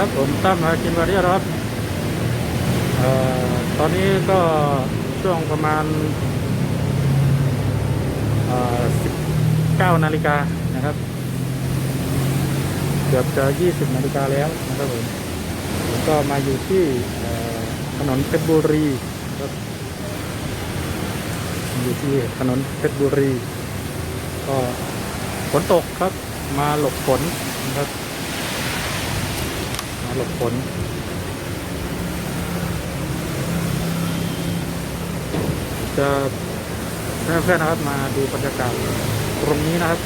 ครับผมตั้มมากินวาริครับออตอนนี้ก็ช่วงประมาณ19นาฬิกานะครับ เกือบจะ 20นาฬิกาแล้วนะครับผมผมก็มาอยู่ที่ถนนเพชรบุรีครับอยู่ที่ถนนเพชรบุรี ก็ฝนตกครับ มาหลบฝนนะครับ หลบฝนจะเพื่อนๆนะครับมาดูบรรยากาศตรงนี้นะครับ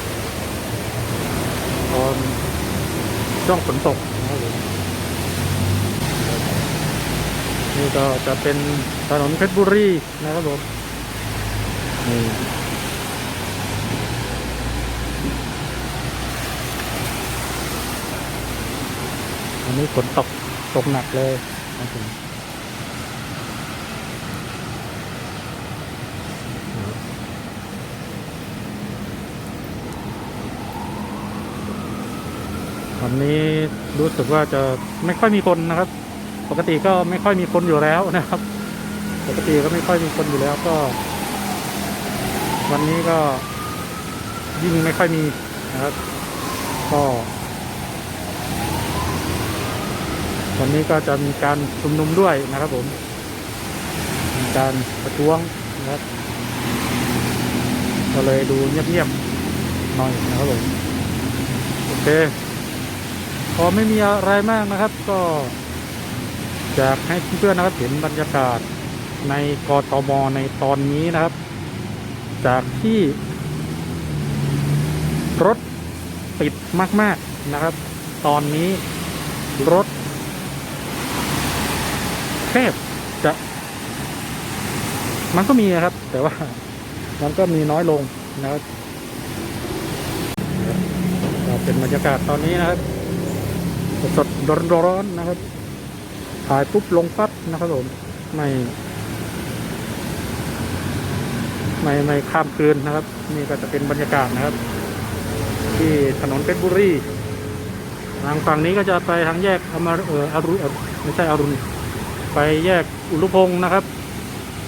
ตอนช่วงฝนตกนะครับผมนี่ก็จะเป็นถนนเพชรบุรีนะครับผมนี่ อันนี้ฝนตกตกหนักเลยนะครับวันนี้รู้สึกว่าจะไม่ค่อยมีคนนะครับ ปกติก็ไม่ค่อยมีคนอยู่แล้วนะครับ ปกติก็ไม่ค่อยมีคนอยู่แล้วก็ วันนี้ก็ยิ่งไม่ค่อยมีนะครับ ก็ วันนี้ก็จะมีการชุมนุมด้วยนะครับผมมีการประท้วงนะครับก็เลยดูเงียบๆหน่อยนะครับผมโอเคพอไม่มีอะไรมากนะครับ ก็อยากให้เพื่อนๆนะครับเห็นบรรยากาศในกทมในตอนนี้นะครับ จากที่ รถติดมาก ๆนะครับ ตอนนี้รถ แทบจะมันก็มีนะครับ แต่ว่ามันก็มีน้อยลงนะครับเป็นบรรยากาศตอนนี้นะครับ สดร้อนๆนะครับถ่ายปุ๊บลงปั๊บนะครับผมไม่ ไม่ไม่ข้ามคืนนะครับ นี่ก็จะเป็นบรรยากาศนะครับ ที่ถนนเพชรบุรีทางฝั่งนี้ก็จะไปทางแยกอมรเอออรุไม่ใช่อรุณ ไปแยกอุรุพงศ์นะครับ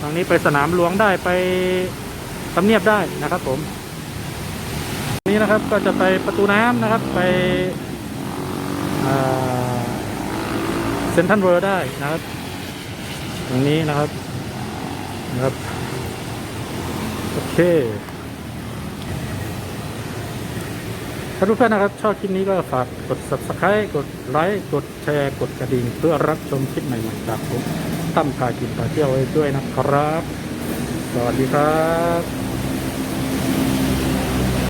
ทางนี้ไปสนามหลวงได้ไปทำเนียบได้นะครับผม นี้นะครับก็จะไปประตูน้ำนะครับไปเซนทันเวอร์ได้นะครับตรงนี้นะครับนะครับ โอเค ถ้าทุกท่อนนะครับ ชอบคลิปนี้ก็ฝากกด subscribe กดไลค์กดแชร์กดกระดิ่ง เพื่อรับชมคลิปใหม่ๆจากผมตั้มพากินพาเที่ยวไว้ด้วยนะครับ สวัสดีครับ